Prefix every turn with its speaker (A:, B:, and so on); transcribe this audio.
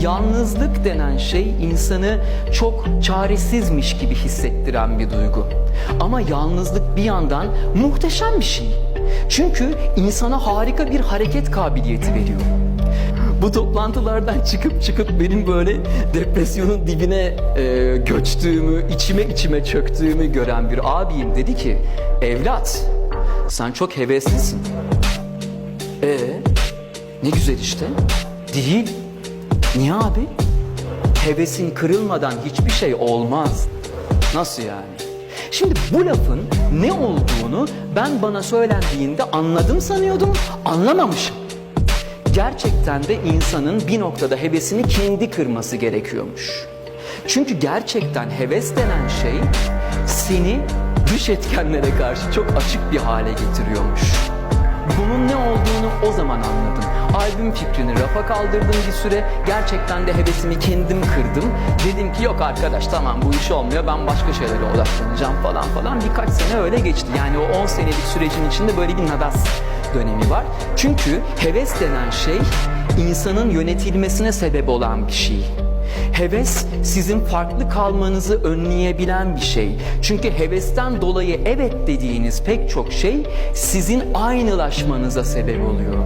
A: Yalnızlık denen şey insanı çok çaresizmiş gibi hissettiren bir duygu. Ama yalnızlık bir yandan muhteşem bir şey. Çünkü insana harika bir hareket kabiliyeti veriyor. Bu toplantılardan çıkıp çıkıp benim böyle depresyonun dibine e, göçtüğümü, içime içime çöktüğümü gören bir abim dedi ki, evlat sen çok heveslisin. E ne güzel işte. Değil. Niye abi? Hevesin kırılmadan hiçbir şey olmaz. Nasıl yani? Şimdi bu lafın ne olduğunu ben bana söylendiğinde anladım sanıyordum, anlamamışım. Gerçekten de insanın bir noktada hevesini kendi kırması gerekiyormuş. Çünkü gerçekten heves denen şey seni dış etkenlere karşı çok açık bir hale getiriyormuş. Bunun ne olduğunu o zaman anladım. Albüm fikrini rafa kaldırdım bir süre. Gerçekten de hevesimi kendim kırdım. Dedim ki yok arkadaş tamam bu iş olmuyor. Ben başka şeylere odaklanacağım falan falan. Birkaç sene öyle geçti. Yani o 10 senelik sürecin içinde böyle bir nadas dönemi var. Çünkü heves denen şey insanın yönetilmesine sebep olan bir şey. Heves sizin farklı kalmanızı önleyebilen bir şey. Çünkü hevesten dolayı evet dediğiniz pek çok şey sizin aynılaşmanıza sebep oluyor.